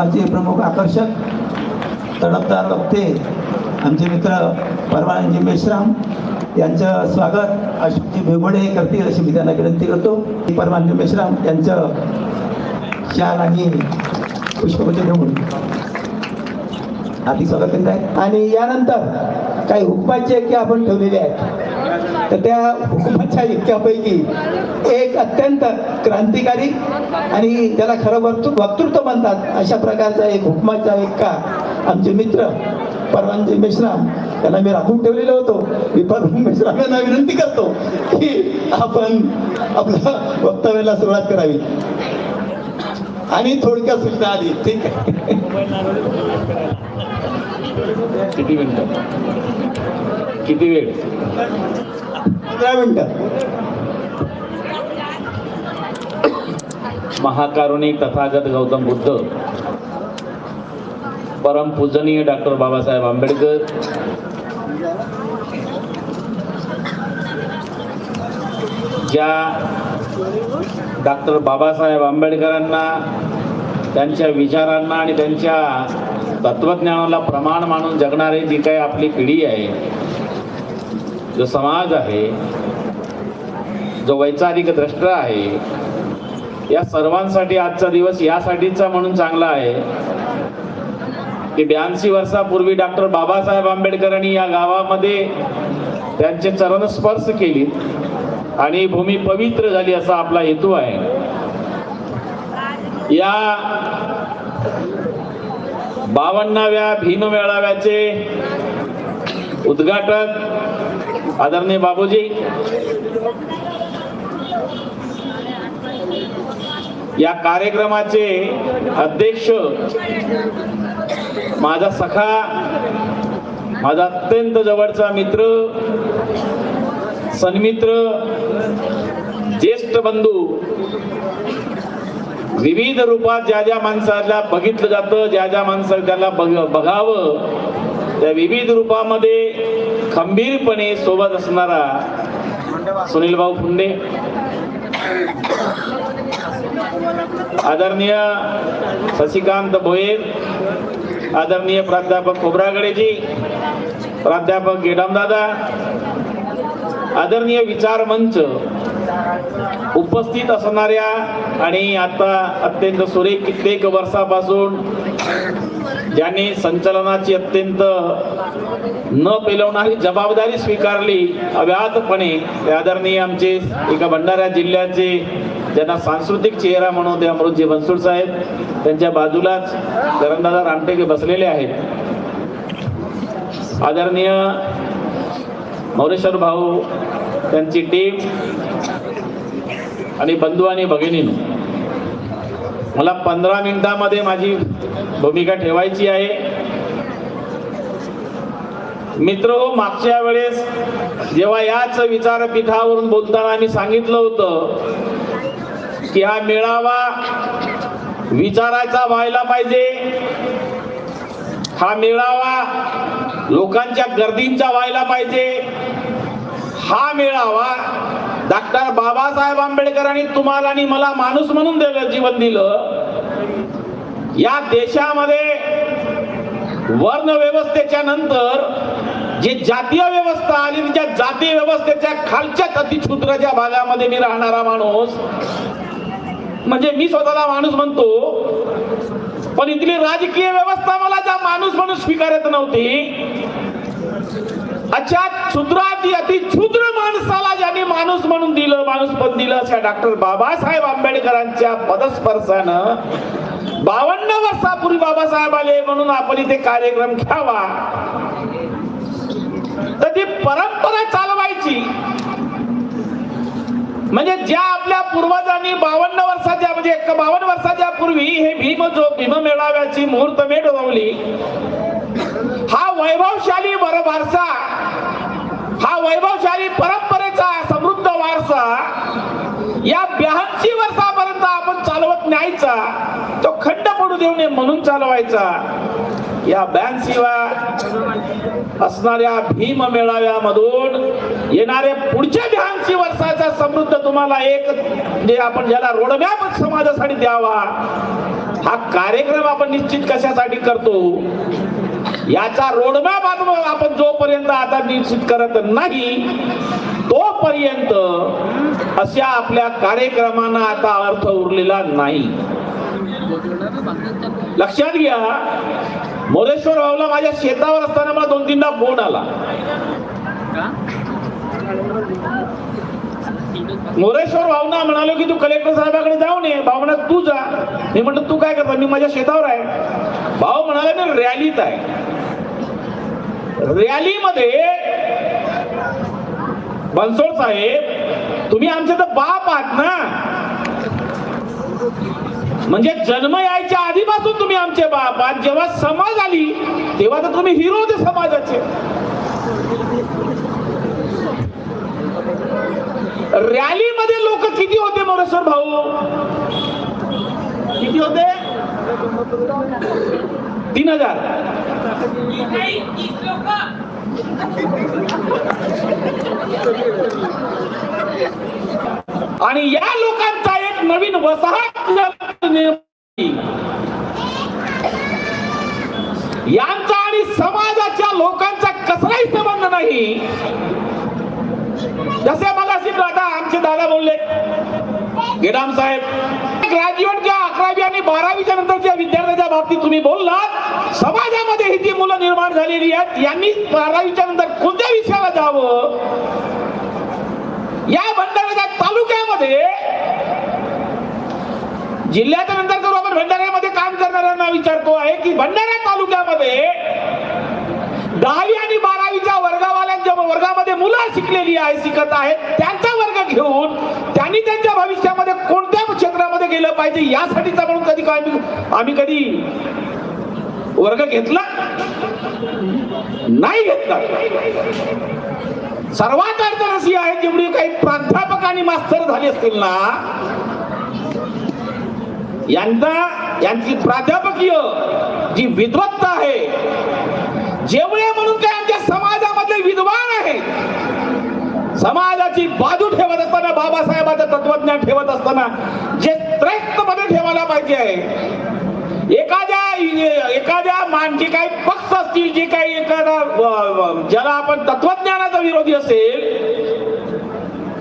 कार्यक्रमाचे प्रमुख आकर्षक तडफदार वक्ते आमचे मित्र परवानजी मेश्राम यांचं स्वागत. अशोकजी भेगोडे करतील अशी मी त्यांना विनंती करतो. परवानजी मेश्राम यांचं शाल आणि पुष्पगुच्छ देऊन आधी स्वागत करीत आहेत. आणि यानंतर काही हुकमाचे की आपण ठेवलेले आहेत. तर त्या हुकमाच्या इतक्यापैकी एक अत्यंत क्रांतिकारी आणि त्याला खरं वक्तृ वक्तृत्व म्हणतात. अशा प्रकारचा एक हुकमाचा एक का आमचे मित्र परवानजी मेश्राम त्यांना मी राखून ठेवलेलो होतो. मी परवान मेश्राम यांना विनंती करतो की आपण आपल्या वक्तव्याला सुरुवात करावी. आणि थोडक्या सूचना आधी ठीक आहे. किती मिनिटं? किती वेळ? पंधरा मिनिटं. महाकारुणिक तथागत गौतम बुद्ध परम पूजनीय डॉक्टर बाबासाहेब आंबेडकर ज्या डॉक्टर बाबासाहेब आंबेडकरांना त्यांच्या विचारांना आणि त्यांच्या तत्वज्ञानाला प्रमाण मानून जगणारी जी काही आपली पिढी आहे जो समाज आहे जो वैचारिक द्रष्टा आहे या सर्वांसाठी आजचा दिवस यासाठीचा म्हणून चांगला आहे. की ब्याऐंशी वर्षापूर्वी डॉक्टर बाबासाहेब आंबेडकरांनी या गावामध्ये त्यांचे चरण स्पर्श केली आणि भूमी पवित्र झाली असा आपला हेतू आहे. या बावन्नाव्या भीम मेळाव्याचे उद्घाटक आदरणीय बाबूजी या कार्यक्रमाचे अध्यक्ष माझा सखा माझा अत्यंत जवळचा मित्र सन्मित्र ज्येष्ठ बंधू विविध रूपात ज्या ज्या माणसाला बघितलं जातं ज्या ज्या माणसाला त्याला बघ बघावं त्या विविध रूपामध्ये खंबीरपणे सोबत असणारा सुनील भाऊ फुंडे. आदरणीय शशिकांत भोईर आदरणीय प्राध्यापक खोब्रागडेजी प्राध्यापक गेडामदादा आदरणीय विचार मंच उपस्थित असणाऱ्या आणि आता अत्यंत सुरेख कित्येक वर्षापासून ज्यांनी संचलनाची अत्यंत न पेलवणारी जबाबदारी स्वीकारली अव्याहतपणे ते आदरणीय आमचे एका भंडारा जिल्ह्याचे ज्यांना सांस्कृतिक चेहरा म्हणून ते अमृतजी बनसोड साहेब त्यांच्या बाजूलाच धरणदादा रामटेके बसलेले आहेत. आदरणीय मौरेश्वर भाऊ त्यांची टीम आणि बंधू आणि भगिनी मला पंधरा मिनिटामध्ये माझी भूमिका ठेवायची आहे. मित्र हो मागच्या वेळेस जेव्हा याच विचारपीठावरून बोलताना आम्ही सांगितलं होतं की हा मेळावा? विचारायचा व्हायला पाहिजे. हा मेळावा लोकांच्या गर्दींचा व्हायला पाहिजे. हा मेळावा डॉक्टर बाबासाहेब आंबेडकरांनी तुम्हाला आणि मला माणूस म्हणून दिलं जीवन दिलं. या देशामध्ये वर्ण व्यवस्थेच्या नंतर जी जातीय व्यवस्था आली त्या जातीय व्यवस्थेच्या खालच्या छुद्राच्या भागामध्ये मी राहणारा माणूस म्हणजे मी स्वतःला माणूस म्हणतो पण इथली राजकीय व्यवस्था मला ज्या माणूस म्हणून स्वीकारत नव्हती. अच्छा क्षुद्राती अति क्षुद्र माणसाला ज्यांनी माणूस म्हणून दिलं माणूस पण दिलं अशा डॉक्टर बाबासाहेब आंबेडकरांच्या पदस्पर्शानं बावन्न वर्षापूर्वी बाबासाहेब आले म्हणून आपण इथे कार्यक्रम घ्यावा. तर ती परंपरा चालवायची. म्हणजे ज्या आपल्या पूर्वजांनी बावन्न वर्षाच्या म्हणजे बावन्न वर्षाच्या पूर्वी हे भीम जो भीम मेळाव्याची मुहूर्तमेढ रवली हा वैभवशाली वारसा हा वैभवशाली परंपरेचा समृद्ध वारसा या ब्याऐंशी वर्षापर्यंत आपण चालवत न्यायचा तो खंड पडू देऊ नये म्हणून चालवायचा. या ब्याऐंशीवा असणाऱ्या भीम मेळाव्यामधून येणारे पुढच्या ब्याऐंशी वर्षाचा समृद्ध तुम्हाला एक जे आपण ज्याला रोडमॅप समाजासाठी द्यावा हा कार्यक्रम आपण निश्चित कशासाठी करतो? याचा रोडमॅप आपण आपण जोपर्यंत आता निश्चित करत नाही तोपर्यंत अशा आपल्या कार्यक्रमांना आता अर्थ उरलेला नाही. लक्षात घ्या. मोरेश्वर भाऊला माझ्या शेतावर असताना मला दोन तीनदा फोन आला. मोरेश्वर भाऊना म्हणालो की तू कलेक्टर साहेबाकडे जाऊन ये भाऊ म्हणा तू जा. मी म्हटलं तू काय करता? मी माझ्या शेतावर आहे. भाऊ म्हणाले मी रॅलीत आहे. रॅलीमध्ये बनसोड साहेब तुम्ही आमचे तर बाप आहात ना. म्हणजे जन्म यायच्या आधीपासून तुम्ही आमचे बाप आहात. जेव्हा समाज आली तेव्हा तर तुम्ही हिरो होते समाजाचे. रॅलीमध्ये लोक किती होते मोरेश्वर भाऊ? किती होते? तीन हजार. आणि या लोकांचा एक नवीन वसाहत निर्माण यांचा आणि समाजाच्या लोकांचा कसलाही संबंध नाही. जसे मला दादा आमचे दादा बोलले गेडाम साहेब ग्रॅज्युएटच्या अकरावी आणि बारावीच्या नंतरच्या विद्यार्थ्यांच्या बाबतीत तुम्ही बोललात समाजामध्ये ही जी मुलं निर्माण झालेली आहेत यांनी बारावीच्या नंतर कोणत्या विषयाला जावं? या भंडाऱ्याच्या तालुक्यामध्ये जिल्ह्याच्या नंतर करू आपण भंडाऱ्यामध्ये काम करणाऱ्यांना विचारतो आहे की भंडारा तालुक्यामध्ये दहावी आणि बारावीच्या वर्गावाल्यांच्या वर्गामध्ये मुलं शिकलेली आहे शिकत आहेत. त्यांचा वर्ग घेऊन त्यांनी त्यांच्या भविष्यामध्ये कोणत्या क्षेत्रामध्ये गेलं पाहिजे यासाठीचा म्हणून कधी काय आम्ही- आम्ही कधी वर्ग घेतला? नाही घेतला. सर्वात अडचण अशी आहे जेवढी काही प्राध्यापक आणि मास्तर झाले असतील ना यांना यांची प्राध्यापकीय जी विद्वत्ता आहे जेवढे म्हणून काय आमच्या समाजामधले विद्वान आहेत समाजाची बाजू ठेवत असताना बाबासाहेबांचं तत्वज्ञान ठेवत असताना जे त्रैस्तपणे ठेवायला पाहिजे आहे. एखाद्या एखाद्या मान जे काही पक्ष असतील जे काही एखादा ज्याला आपण तत्वज्ञानाचा विरोधी असेल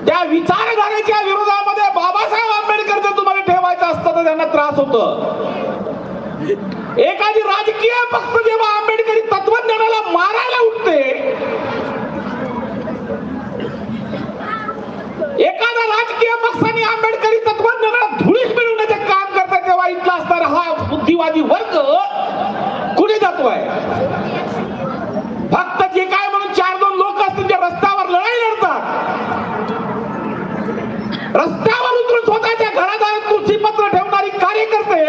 त्या विचारधारेच्या विरोधामध्ये बाबासाहेब आंबेडकर जर तुम्हाला ठेवायचं असतं तर त्यांना त्रास होत. एखादी राजकीय पक्ष जेव्हा आंबेडकरी तत्वज्ञानाला मारायला उठते एखादा राजकीय पक्षाने आंबेडकरी तत्वज्ञानाला धुळीस मिळवण्याचे काम करतात तेव्हा इथला असणारा हा बुद्धिवादी वर्ग कुठे जातोय फक्त जे काय म्हणून चार दोन लोक असतील जे रस्त्यावर लढाई लढतात रस्त्यावर उतरून स्वतःच्या घरादारात तुळशीपत्र ठेवणारी कार्यकर्ते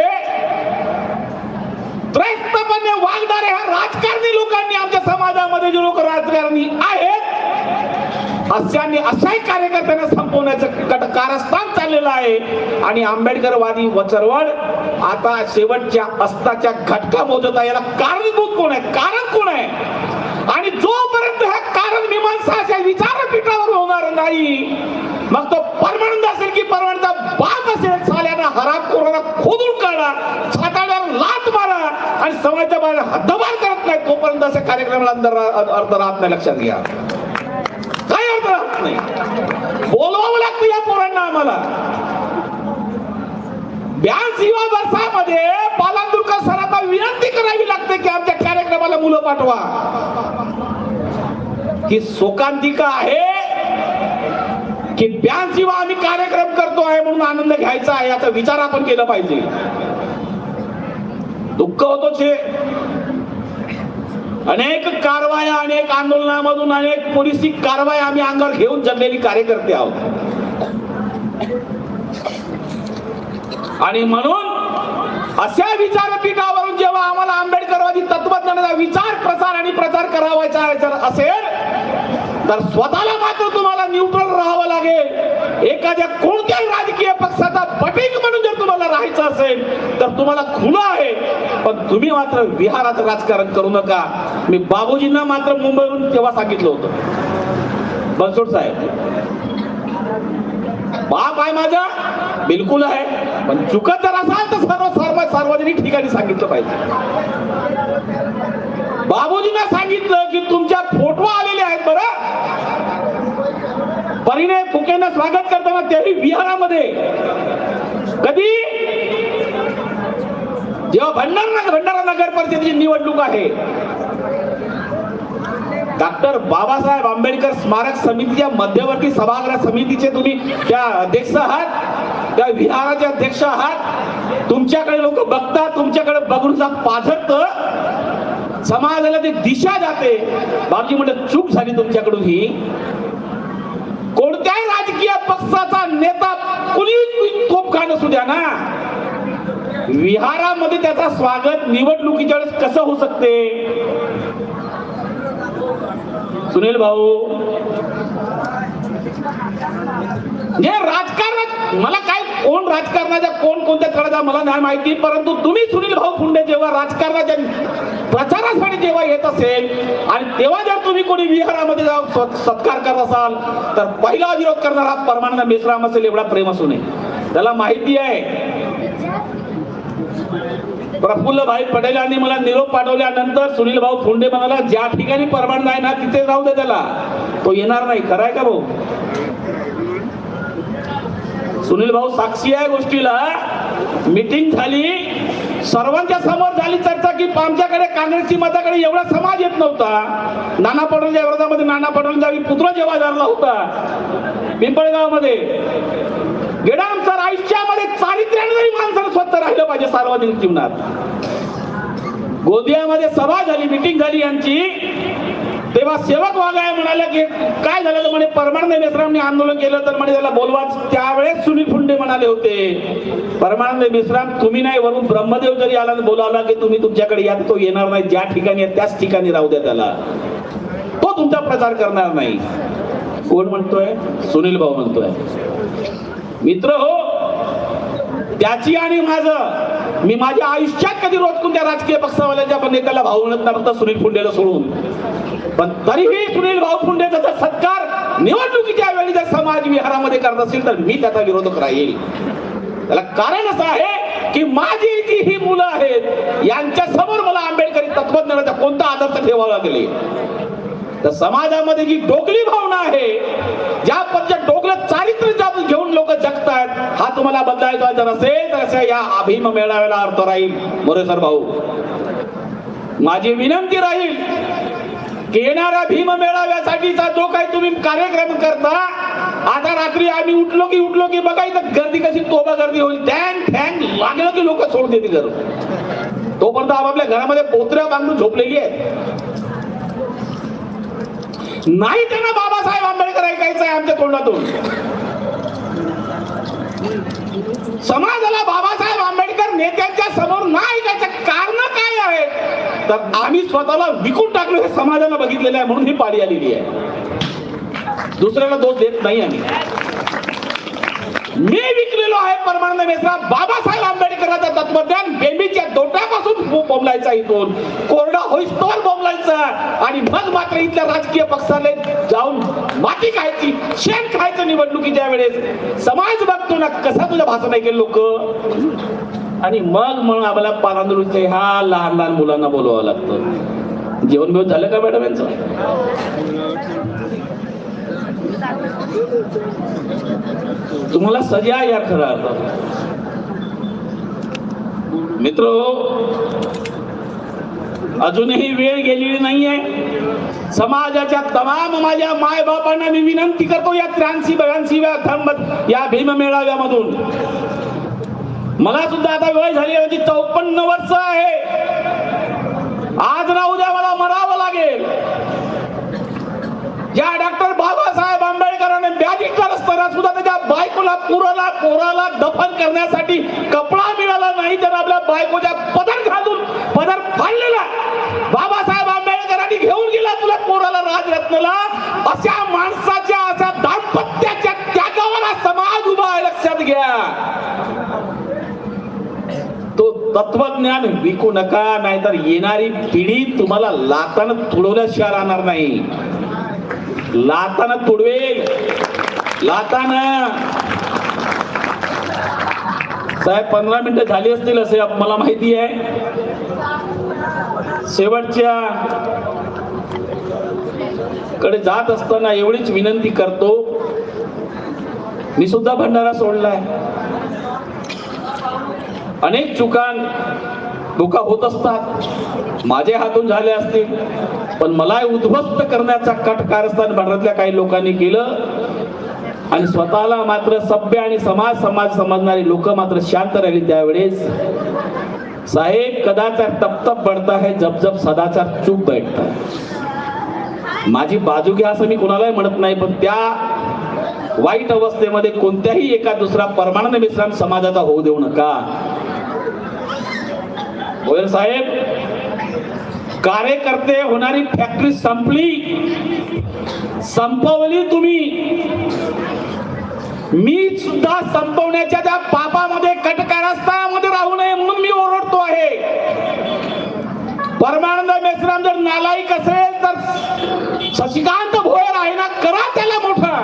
त्रैस्तपणे वागणारे ह्या राजकारणी लोकांनी आमच्या समाजामध्ये जे लोक राजकारणी आहेत अशांनी अशाही कार्यकर्त्यांना संपवण्याचं कारस्थान चाललेलं आहे. आणि आंबेडकरवादी व चळवळ आता शेवटच्या अस्ताच्या घटका मोजत आहे याला कारणीभूत कोण आहे? कारण कोण आहे? आणि जोपर्यंत ह्या कारण मीमांसा विचारपीठावर होणार नाही मग तो परमानंद असेल की परमानंद समाजच्या बाहेर हद्दबार करत नाही तोपर्यंत अशा कार्यक्रमाला अंदर अर्थ राहत नाही लक्षात घ्या. काय अर्थ राहत नाही? बोलवावं लागतं या पोरांना आम्हाला. ब्याऐंशीवा वर्षामध्ये पालांदुरकर सरांना विनंती करावी लागते की आमच्या कार्यक्रमाला मुलं पाठवा. ही शोकांतिका आहे की ब्याऐंशीवा आम्ही कार्यक्रम करतो आहे म्हणून आनंद घ्यायचा आहे याचा विचार आपण केला पाहिजे. दुःख होतोच हे. अनेक कारवाया अनेक आंदोलनामधून अनेक पोलिसी कारवाया आम्ही अंगावर घेऊन जगलेली कार्यकर्ते आहोत. आणि म्हणून अशा विचारपीठावरून जेव्हा आम्हाला आंबेडकरवादी तत्वज्ञानाचा विचार प्रसार आणि प्रचार करावायचा असेल तर स्वतःला मात्र तुम्हाला न्यूट्रल राहावं लागेल. एखाद्या कोणत्याही राजकीय पक्षाचा पटीक म्हणून जर तुम्हाला राहायचं असेल तर तुम्हाला खुलं आहे. पण तुम्ही मात्र विहाराचं राजकारण करू नका. मी बाबूजींना मात्र मुंबईवरून तेव्हा सांगितलं होतं. बनसोड साहेब बाप आहे माझा बिलकुल आहे. पण चुकत जर असाल तर सर्व सर्व सार्वजनिक ठिकाणी सांगितलं पाहिजे. बाबूजींना सांगितलं की तुमच्या फोटो आलेले आहेत बरं. परिणय फुकेंना स्वागत करताना तेही विहारामध्ये. कधी? जेव्हा भंडारा भंडारा नगर परिषदेची निवडणूक आहे. डॉक्टर बाबासाहेब आंबेडकर स्मारक समितीच्या मध्यवर्ती सभागृह समितीचे तुम्ही त्या अध्यक्ष आहात त्या विहाराचे अध्यक्ष आहात. तुमच्याकडे लोक बघतात तुमच्याकडे बघून पाझरत. समाजाला ती दिशा जाते. बाबजी म्हटलं चूक झाली तुमच्याकडून ही कोणत्याही राजकीय पक्षाचा नेता कुणी खूप खाणं असू द्या ना. विहारामध्ये त्याचा स्वागत निवडणुकीच्या वेळेस कसं होऊ शकते? सुनील भाऊ. जे राजकारणात मला काय कोण राजकारणाच्या कोण कोणत्या तळाचा मला नाही माहिती परंतु तुम्ही सुनील भाऊ फुंडे जेव्हा राजकारणाच्या प्रचारासाठी जेव्हा येत असेल आणि तेव्हा जर तुम्ही कोणी विहारामध्ये जाऊन सत्कार करत असाल तर पहिला विरोध करणारा परमानंद मेश्राम असेल एवढा प्रेम असू नये. त्याला माहिती आहे. प्रफुल्ल भाई पटेल यांनी मला निरोप पाठवल्यानंतर सुनील भाऊ फुंडे म्हणाला ज्या ठिकाणी परमानंद आहे ना तिथे जाऊ दे त्याला. तो येणार नाही. खरं आहे का भाऊ? सुनील भाऊ साक्षी आहे गोष्टीला. मीटिंग झाली. सर्वांच्या समोर झाली चर्चा की आमच्याकडे काँग्रेसची मताकडे एवढा समाज येत नव्हता. नाना पटोलेच्या विरोधामध्ये नाना पटोलेंचा पुत्र जेव्हा झाला होता पिंपळगावमध्ये. गेडाम सर आयुष्यामध्ये चारित्र्याने जरी माणसानं स्वतः राहिलं पाहिजे सार्वजनिक जीवनात. गोंदियामध्ये सभा झाली मिटिंग झाली यांची. तेव्हा सेवक वागाय म्हणाले की काय झालं? तर म्हणे परमानंद मेश्रामने आंदोलन केलं तर म्हणे त्याला बोलवा. त्यावेळेस सुनील फुंडे म्हणाले होते परमानंद मिश्राम तुम्ही नाही वरून ब्रह्मदेव जरी आला बोलावला की तुम्ही तुमच्याकडे या तो येणार नाही ज्या ठिकाणी त्याच ठिकाणी राहू द्या त्याला. तो तुमचा प्रचार करणार नाही. कोण म्हणतोय? सुनील भाऊ म्हणतोय. मित्र हो त्याची आणि माझं मी माझ्या आयुष्यात कधी रोज त्या राजकीय पक्षावाल्याच्या पण एकाला भाऊ म्हणत नव्हता सुनील फुंडेला सोडून. पण तरीही सुनील भाऊपुंडेचा जर सत्कार निवडणुकीच्या वेळी जर समाज विहारामध्ये करत असेल तर मी त्याचा विरोधक राहील. त्याला कारण असं आहे की माझी जी ही मुलं आहेत यांच्या समोर मला आंबेडकरी तत्वज्ञानाचा कोणता आदर्श ठेवावा लागले? तर समाजामध्ये जी डोकली भावना आहे ज्या पद्धत डोकलं चारित्र्य घेऊन लोक जगतायत हा तुम्हाला बदलायचा जर असेल तर अशा या अभिम मेळाव्याला अर्थ राहील. मोरेसर भाऊ माझी विनंती राहील येणाऱ्या भीम मेळाव्यासाठीचा जो काही तुम्ही कार्यक्रम करता आता रात्री आम्ही उठलो की उठलो की बघा इथं गर्दी कशी तोबा गर्दी होईल. टँग ठँग लागलं की लोक सोडून देतील घर तोपर्यंत आपापल्या घरामध्ये पोत्र्या बांधून झोपलेली आहेत. नाही त्यांना बाबासाहेब आंबेडकर ऐकायचं आहे आमच्या तोंडातून. समाजाला बाबासाहेब आंबेडकर नेत्यांच्या समोर नाही ऐकायचं कारण काय आहेत तर आम्ही स्वतःला विकून टाकलो हे समाजाला बघितलेलं आहे म्हणून ही पाळी आलेली आहे. दुसऱ्याला दोष देत नाही आम्ही. मी विकलेलो आहे परमानंद मेसरा. बाबासाहेब आंबेडकरांचं तत्वज्ञान बेबीच्या दोट्यापासून बोंबलायचा इथून. कोरडा होईस्तोवर बोंबलायचा. आणि मग मात्र इथल्या राजकीय पक्षाने जाऊन माती खायची शेण खायचं निवडणुकीच्या वेळेस समाज बघतो ना कसा तुझ्या भाषण ऐकेल लोक? आणि मग म्हणून आम्हाला पारांदुरीचे ह्या लहान लहान मुलांना बोलवावं लागतं. जेवण बिवण झालं का मॅडम यांचं? तुम्हाला सजा या खरा अर्थ मित्र अजूनही वेळ गेलेली नाहीये. समाजाच्या तमाम माझ्या माय बापांना मी विनंती करतो या त्र्याऐंशी ब्याऐंशी या भीम मेळाव्यामधून मला सुद्धा आता वेळ झाली होती म्हणजे चौपन्न वर्ष आहे. आज ना उद्या मला मरावं लागेल. ज्या डॉक्टर बाबासाहेब आंबेडकरांनी बॅरिस्टर असताना सुद्धा त्याच्या बायकोला पुराला पोराला दफन करण्यासाठी कपडा मिळाला नाही तर आपल्या बायकोच्या पदर घालून पदर फाडलेला. बाबासाहेब आंबेडकरांनी घेऊन गेला तुला पोराला राजरत्नला. अशा माणसाच्या अशा दाम्पत्याच्या त्यागावर समाज उभा आहे लक्षात घ्या. तत्वज्ञान विकू नका नाहीतर येणारी पिढी तुम्हाला लातानं तुडवल्याशिवाय राहणार नाही. लातानं तुडवेल. लातानं. साहेब पंधरा मिनिटं झाली असतील असे मला माहिती आहे. शेवटच्या कडे जात असताना एवढीच विनंती करतो. मी सुद्धा भंडारा सोडलाय. अनेक चुकान चुका होत असतात. माझे हातून झाले असतील. पण मला उद्ध्वस्त करण्याचा कट कारस्थान भारतातल्या काही लोकांनी केलं. आणि स्वतःला मात्र सभ्य आणि समाज समाज समजणारी लोक मात्र शांत राहिली त्यावेळेस. साहेब कदाचार तपतप पडता बढ़ता है जब जब सदाचार चूप बैठता है. माझी बाजू घ्या असं मी कोणालाही म्हणत नाही पण त्या वाईट अवस्थेमध्ये कोणत्याही एका दुसरा परमानंद मिश्राम समाजाचा होऊ देऊ नका. गोयल साहेब कार्यकर्ते होणारी फॅक्टरी संपली. संपवली तुम्ही. मी सुद्धा संपवण्याच्या त्या पापामध्ये कटकारस्थानामध्ये राहू नये म्हणून मी ओरडतो आहे. परमानंद मेश्राम जर नालायक असेल तर शशिकांत भोयर आहे ना करा त्याला मोठा.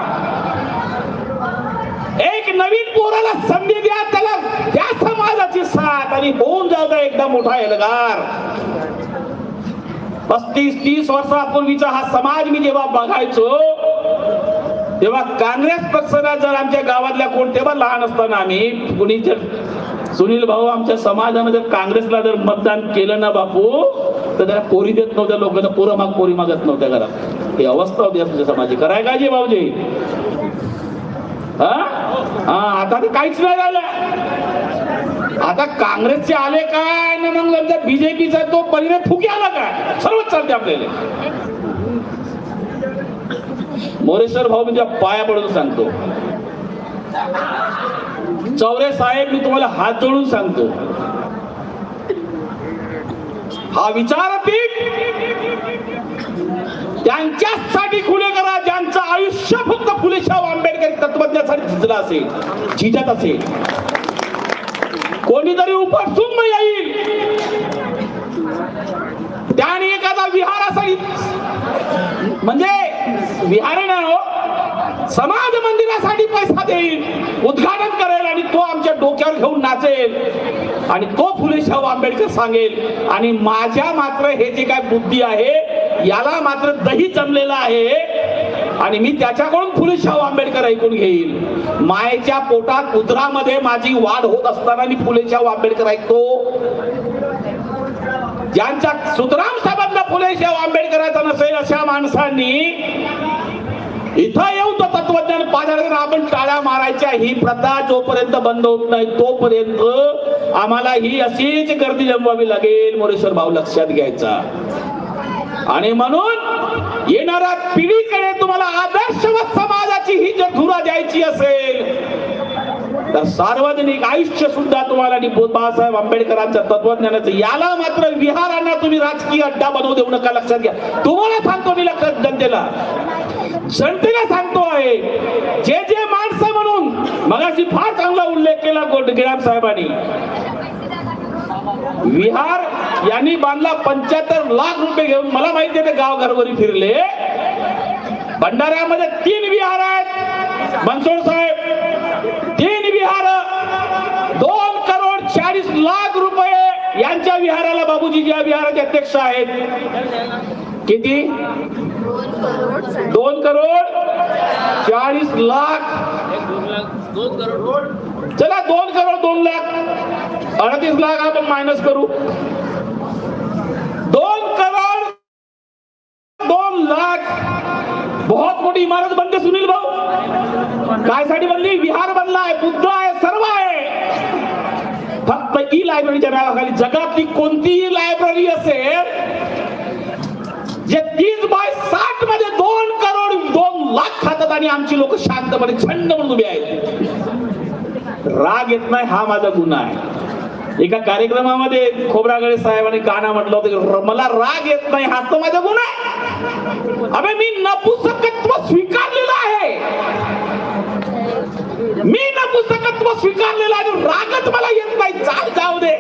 एक नवीन पोराला संधी द्या त्याला त्या आणि होऊन जाऊ एकदा मोठा एल्गार. पस्तीस तीस वर्षापूर्वीचा हा समाज मी जेव्हा बघायचो तेव्हा काँग्रेस पक्षाला जर आमच्या गावातल्या कोण तेव्हा लहान असताना आम्ही कुणी जर सुनील भाऊ आमच्या समाजानं जर काँग्रेसला जर मतदान केलं ना बापू तर त्याला पोरी देत नव्हत्या लोकांना पोरं माग पोरी मागत नव्हत्या घरात. ही अवस्था होती आमच्या समाजाची. कराय काय जे भाऊजी? हा? हा आता तर काहीच नाही झालं. आता काँग्रेसचे आले काय? ना मग नंतर बीजेपीचा तो परिणाम फुके आला काय? सर्वच चालते आपल्याला. मोरेश्वर भाऊ म्हणजे पाया पडून सांगतो. चौरे साहेब मी तुम्हाला हात जोडून सांगतो. हा विचारपीठ त्यांच्यासाठी खुले करा ज्यांचं आयुष्य फक्त फुलेशाह आंबेडकर तत्वज्ञासाठी झिजलं असेल झिजत असेल. कोणीतरी उपसुंब येईल. त्याने एखादा विहार असेल. म्हणजे विहार नाही हो समाज मंदिरासाठी पैसा देईल उद्घाटन करेल आणि तो आमच्या डोक्यावर घेऊन नाचेल. आणि तो फुले शाहू आंबेडकर सांगेल आणि माझ्या मात्र हे जे काय बुद्धी आहे याला मात्र दही जमलेलं आहे. आणि मी त्याच्याकडून फुले शाहू आंबेडकर ऐकून घेईल मायेच्या पोटात उदरामध्ये माझी वाढ होत असताना मी फुले शाहू आंबेडकर ऐकतो. ज्यांच्या सुतराम साहेबांना फुले शाहू आंबेडकराचा नसेल अशा माणसांनी इथं येऊन तर तत्वज्ञान पाजायला आपण टाळ्या मारायच्या ही प्रथा जोपर्यंत बंद होत नाही तोपर्यंत आम्हाला ही अशीच गर्दी जमवावी लागेल मोरेश्वर भाऊ लक्षात घ्यायचा. आणि म्हणून येणाऱ्या पिढीकडे तुम्हाला आदर्श व समाजाची ही जर धुरा द्यायची असेल तर सार्वजनिक आयुष्य सुद्धा तुम्हाला आणि बाबासाहेब आंबेडकरांच्या तत्वज्ञानाचं याला मात्र विहारांना तुम्ही राजकीय अड्डा बनवू देऊ नका लक्षात घ्या. तुम्हाला सांगतो मी लक्षात जनतेला. जनतेला सांगतो आहे जे जे माणसं म्हणून मगाशी फार चांगला उल्लेख केला गिराम साहेबांनी. विहार यांनी बांधला पंच्याहत्तर लाख रुपये घेऊन. मला माहिती आहे ते गाव घरवरी फिरले. भंडाऱ्यामध्ये तीन विहार आहेत. बनसोड साहेब तीन विहार. दोन करोड चाळीस लाख रुपये यांच्या विहाराला बाबूजी ज्या विहाराचे अध्यक्ष आहेत. किती? दोन करोड चाळीस लाख. दोन करोड चला दोन करोड दोन लाख. अडतीस लाख आपण मायनस करू. दोन करोड दोन लाख. बहुत मोठी इमारत बनते सुनील भाऊ. काय साठी बनली? विहार बनला आहे बुद्ध आहे सर्व आहे. फक्त ई लायब्ररीच्या नावाखाली जगातली कोणतीही लायब्ररी असेल जे तीस बाय साठमध्ये दोन करोड दोन लाख खातात आणि आमची लोक शांतपणे छंड म्हणून उभे आहेत. राग येत नाही हा माझा गुन्हा आहे. एका कार्यक्रमामध्ये खोबरागळे साहेबांनी गाणं म्हटलं होतं मला राग येत नाही हा तर माझा गुन्हा आहे. अबे मी नपुसकत्व स्वीकारलेलं आहे. मी नपुसकत्व स्वीकारलेलं आहे रागच मला येत नाही. चाल जाऊ दे.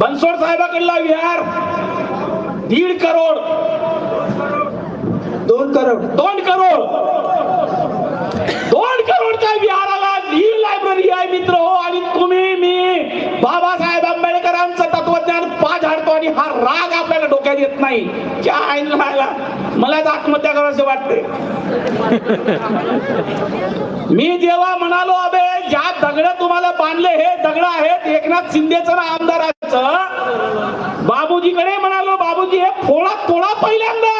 बनसोड साहेबाकडला विहार दीड करोड. दोन करोड. दोन करोड. दोन करोडच्या विहाराला लायब्ररी आहे मित्र. हो आणि तुम्ही मी बाबासाहेब आंबेडकरांचं तत्वज्ञान पाच हाडतो आणि हा राग आपल्याला डोक्यात येत नाही. क्या आईन मलाच आत्महत्या करावं वाटते मी जेव्हा म्हणालो अबे ज्या दगड तुम्हाला बांधले हे दगड आहेत एकनाथ शिंदेचं ना आमदाराचं. बाबूजीकडे म्हणालो बाबूजी हे फोडा तोडा पहिल्यांदा.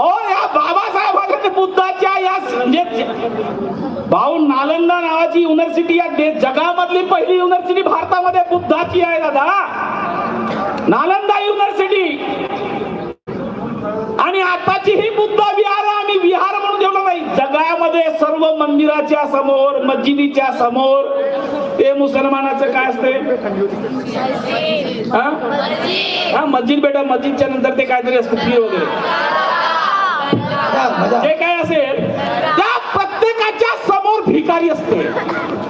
ओ या बाबासाहेब बुद्धाच्या या म्हणजे भाऊ नालंदा नावाची युनिव्हर्सिटी या जगामधली पहिली युनिव्हर्सिटी भारतामध्ये बुद्धाची आहे दादा. नालंदा युनिव्हर्सिटी आणि आताची ही बुद्ध विहार आम्ही विहार म्हणून ठेवलं नाही. जगामध्ये सर्व मंदिराच्या समोर मस्जिदीच्या समोर ते मुसलमानाचं काय असते हा? मस्जिद बेटा मस्जिदच्या नंतर ते काहीतरी असतं पीर वगैरे. जे काय असेल त्या प्रत्येकाच्या समोर भिकारी असते.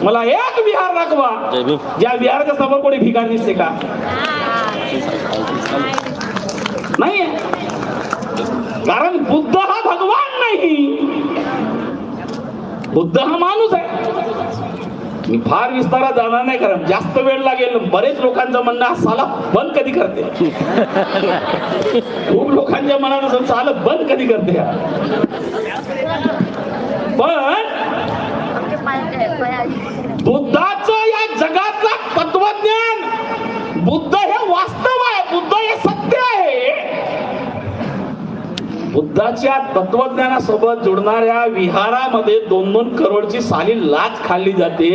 मला एक विहार दाखवा. ज्या विहाराच्या समोर कोणी भिकारी दिसते का? नाही कारण बुद्ध हा भगवान नाही. बुद्ध हा माणूस आहे. मी फार विस्तारात जाणार नाही कारण जास्त वेळ लागेल. बरेच लोकांचं म्हणणं हा साला बंद कधी करते? खूप लोकांच्या मनात असं साला बंद कधी करते पण बुद्धाचं या जगातला तत्वज्ञान बुद्ध हे वास्तव आहे बुद्ध हे सत्य आहे. बुद्धाच्या तत्वज्ञानासोबत जुडणाऱ्या विहारामध्ये दोन दोन करोडची साली लाच खाल्ली जाते.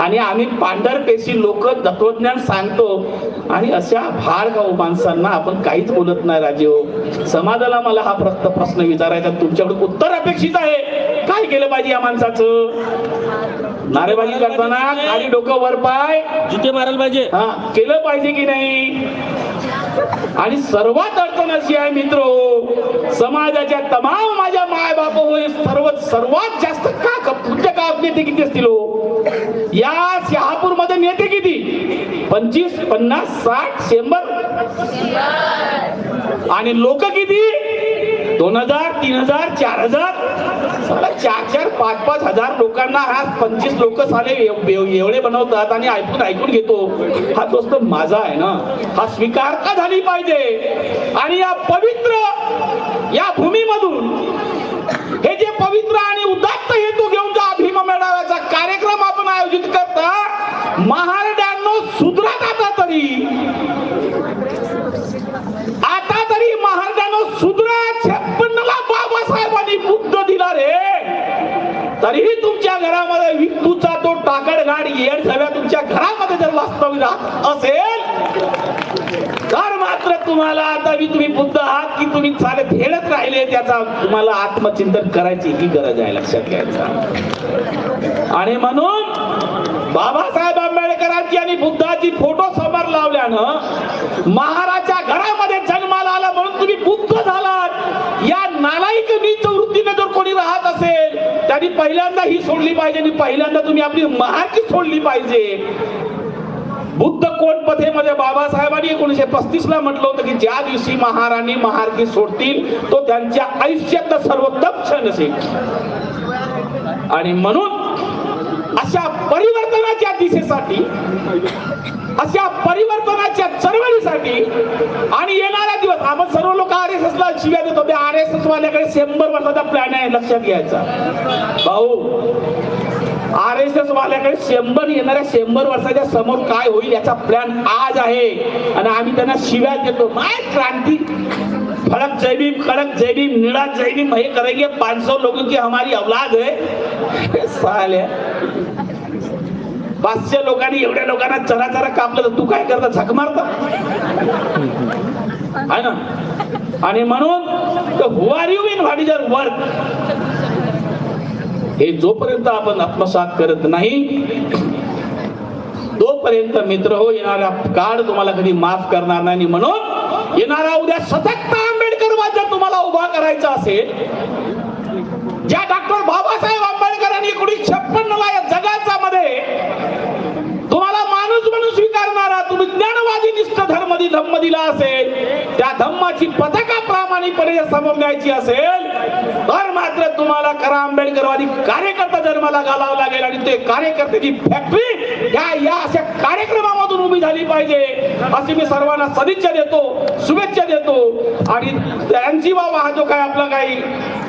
आणि आम्ही पांढरपेशी लोक तत्वज्ञान सांगतो. आणि अशा भाडगाव माणसांना आपण काहीच बोलत नाही राजीव समाजाला मला हा प्रश्न प्रश्न विचारायचा तुमच्याकडून उत्तर अपेक्षित आहे. काय केलं पाहिजे या माणसाचं? नारेबाजी करताना खाली डोकं वर पाय. जुते मारायला पाहिजे. हा केलं पाहिजे की नाही? आणि सर्वात अडचण अशी आहे मित्र समाजाच्या तमाम माझ्या माय बाप होय सर्व सर्वात जास्त का क- तुमच्या गावात नेते किती असतील हो? या शहापूरमध्ये नेते किती? पंचवीस पन्नास साठ शंभर? आणि लोक किती? दोन हजार तीन हजार चार हजार? साला चार चार पाच पाच हजार लोकांना हा पंचवीस लोक साले एवढे बनवतात आणि ऐकून ऐकून घेतो. हा दोस्त माझा आहे ना. हा स्वीकार का झाली पाहिजे? आणि या पवित्र या भूमीमधून हे जे पवित्र आणि उदात्त हेतू घेऊन मेळाव्याचा कार्यक्रम आपण आयोजित करता महारड्यांनो सुधरत आता तरी. आता तरी महाराजांनो सुधरा छप्पन्नला बाबासाहेबांनी बुद्ध दिला रे. तरीही तुमच्या घरामध्ये विद्युतचा तो टाकड गाड येड सगळ्या तुमच्या घरामध्ये जर वास्तव्य असेल मात्र तुम्हाला आता मी तुम्ही बुद्ध आहात की तुम्ही चालत फेडत राहिले त्याचा तुम्हाला आत्मचिंतन करायची ही गरज आहे लक्षात घ्यायचा. आणि म्हणून बाबासाहेब आंबेडकरांची आणि बुद्धाची फोटो समोर लावल्यानं महाराच्या घरामध्ये जन्माला आला म्हणून तुम्ही बुद्ध झालात. या नालायक नीच वृत्तीने जर कोणी राहत असेल त्यांनी पहिल्यांदा ही सोडली पाहिजे आणि पहिल्यांदा तुम्ही आपली महारकी सोडली पाहिजे. बुद्ध कोण पथेमध्ये बाबासाहेबांनी एकोणीशे पस्तीस ला म्हटलं होतं की ज्या दिवशी महाराणी महारकी सोडतील तो त्यांच्या आयुष्यात सर्वोत्तम क्षण असेल. आणि म्हणून अशा परिवर्तनाच्या दिशेसाठी अशा परिवर्तनाच्या चळवळीसाठी आणि येणारा दिवस आपण सर्व लोक आर एस एस ला शिव्या देतो. त्या आर एस एस वाल्याकडे शंभर वर्षाचा प्लॅन आहे लक्षात घ्यायचा. भाऊ आर एस एस वाल्याकडे शंभर येणाऱ्या शंभर वर्षाच्या समोर काय होईल याचा प्लॅन आज आहे. आणि आम्ही त्यांना शिव्या देतो. माय क्रांती. फड़क जय भीम खड़क जय भीम निड़ा जय भीम ये करेंगे 500 लोगों की हमारी औलाद है. साल्या पाचशे लोकांनी एवढ्या लोकांना चरा चरा कापलं तर तू काय करता? झक मारता? आहे ना? आणि म्हणून who are you in what is your work हे जोपर्यंत आपण आत्मसात करत नाही तोपर्यंत मित्र हो येणारा काळ तुम्हाला कधी माफ करणार नाही. म्हणून येणारा उद्या सशक्त आंबेडकर जर तुम्हाला उभा करायचा असेल ज्या डॉक्टर बाबासाहेब आंबेडकरांनी एकोणीस छप्पन्न ला या जगाचा मध्ये तुम्हाला माणूस म्हणून स्वीकारणारा तुम्ही ज्ञान निष्ठ धर्म धम्म दिला असेल त्या धम्माची पताका प्रामाणिकपणे समोर न्यायची असेल तर मात्र तुम्हाला खरा आंबेडकरवादी कार्यकर्ता जन्माला घालावा लागेल आणि ते कार्यकर्त्याची फॅक्टरी या या अशा कार्यक्रमामधून उभी झाली पाहिजे अशी मी सर्वांना सदिच्छा देतो शुभेच्छा देतो. आणि त्यांची बाबा हा जो काय आपला काही.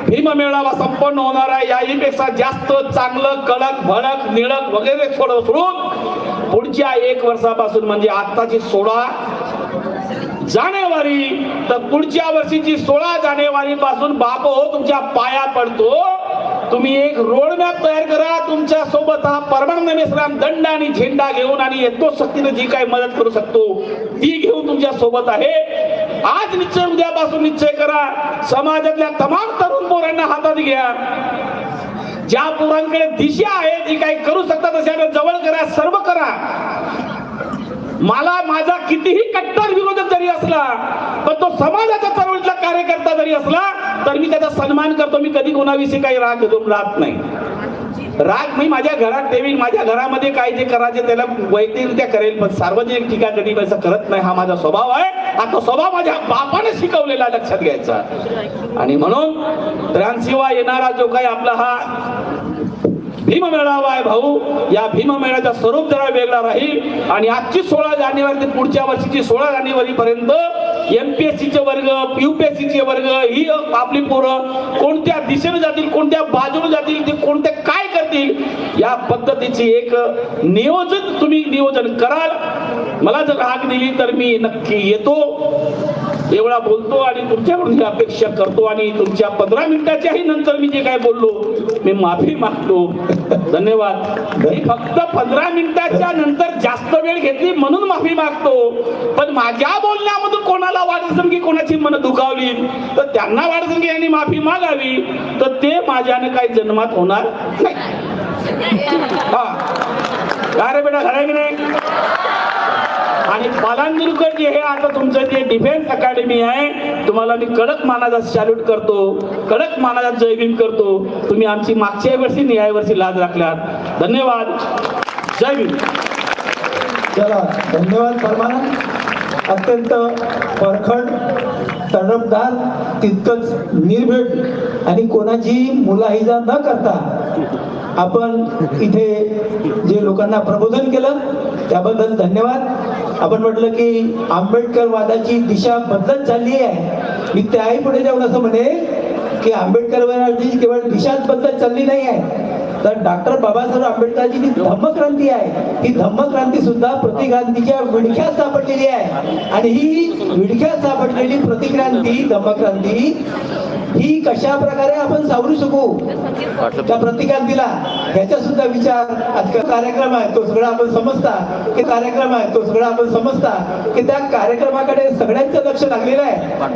भीम मेळावा संपन्न होणार आहे याहीपेक्षा जास्त चांगलं कडक भडक निळक वगैरे सोड सोडून पुढच्या एक वर्षापासून म्हणजे आत्ताची सोळा जानेवारी. तर पुढच्या वर्षीची सोळा जानेवारी पासून बाप हो तुमच्या पाया पडतो. तुम्ही एक रोड मॅप तयार करा. तुमच्यासोबत हा परमानंद मिश्राम दंड आणि झेंडा घेऊन आणि येतो शक्तीने जी काही मदत करू शकतो ती घेऊन तुमच्यासोबत आहे. आज निश्चय उद्यापासून निश्चय करा. समाजातल्या तमाम तरुण पोरांना हातात घ्या. ज्या पोरांकडे दिशा आहे जी काही करू शकतात तशा जवळ करा सर्व करा. मला माझा कितीही कट्टर विरोधक जरी असला पण तो समाजाच्या चळवळीतला कार्यकर्ता जरी असला तर मी त्याचा सन्मान करतो. मी कधी कोणाविषयी काही राग घेऊन राहत नाही. राग मी माझ्या घरात ठेवीन. माझ्या घरामध्ये काय जे करायचे त्याला वैयक्तिकरित्या करेल पण सार्वजनिक ठिकाण कधी पैसा करत नाही. हा माझा स्वभाव आहे. हा तो स्वभाव माझ्या बापाने शिकवलेला लक्षात घ्यायचा. आणि म्हणून त्यांशिवाय येणारा जो काही आपला हा भीममेळावा आहे भाऊ. या भीममेळ्याचा स्वरूप जरा वेगळा राहील. आणि आजची सोळा जानेवारी ते पुढच्या वर्षीची सोळा जानेवारी पर्यंत एमपीएससीचे वर्ग युपीएससीचे वर्ग ही आपली पोरं कोणत्या दिशेने जातील कोणत्या बाजूने जातील ते कोणत्या काय करतील या पद्धतीची एक नियोजन तुम्ही नियोजन कराल. मला जर हाक दिली तर मी नक्की येतो. एवढा बोलतो आणि तुमच्याकडून ही अपेक्षा करतो आणि तुमच्या पंधरा मिनिटाच्याही नंतर मी जे काय बोललो मी माफी मागतो. धन्यवाद. मी फक्त पंधरा मिनिटाच्या नंतर जास्त वेळ घेतली म्हणून माफी मागतो. पण माझ्या बोलण्यामधून कोणाला वाटत की कोणाची मन दुखावली? तर त्यांना वाटत की यांनी माफी मागावी. तर ते माझ्याने काही जन्मात होणार नाही. हा. अरे रे बेटा झाला की नाही? आणि पालांदूरकर जे हे आता तुमचं जे डिफेन्स अकॅडमी आहे तुम्हाला मी कडक मानाचा सॅल्यूट करतो. कडक मानाचा जयभीम करतो. तुम्ही आमची मागच्या वर्षी निहाय वर्षी लाज राखल्यात. धन्यवाद. जय भीम. चला धन्यवाद परमानंद. अत्यंत परखड तडपदार तितकंच निर्भीड आणि कोणाची मुलाहिजा न करता आपण इथे जे लोकांना प्रबोधन केलं त्याबद्दल धन्यवाद. आपण म्हटलं की आंबेडकर वादाची दिशा बदलत चालली आहे. मी त्याही पुढे जाऊन असं म्हणे की आंबेडकर वादाची केवळ दिशाच बदलत चालली नाही आहे. तर डॉक्टर बाबासाहेब आंबेडकरांची जी धम्मक्रांती आहे ही धम्मक्रांती सुद्धा प्रतिक्रांतीच्या विडख्यात सापडलेली आहे. आणि ही विडख्यात सापडलेली प्रतिक्रांती धम्मक्रांती ही कशा प्रकारे आपण सावरू शकू? त्या प्रतिक्रांतीला ह्याचा सुद्धा विचार आजकाल कार्यक्रम आहे तो सगळा आपण समजता. की कार्यक्रम आहे तो सगळा आपण समजता. की त्या कार्यक्रमाकडे सगळ्यांचं लक्ष लागलेलं आहे.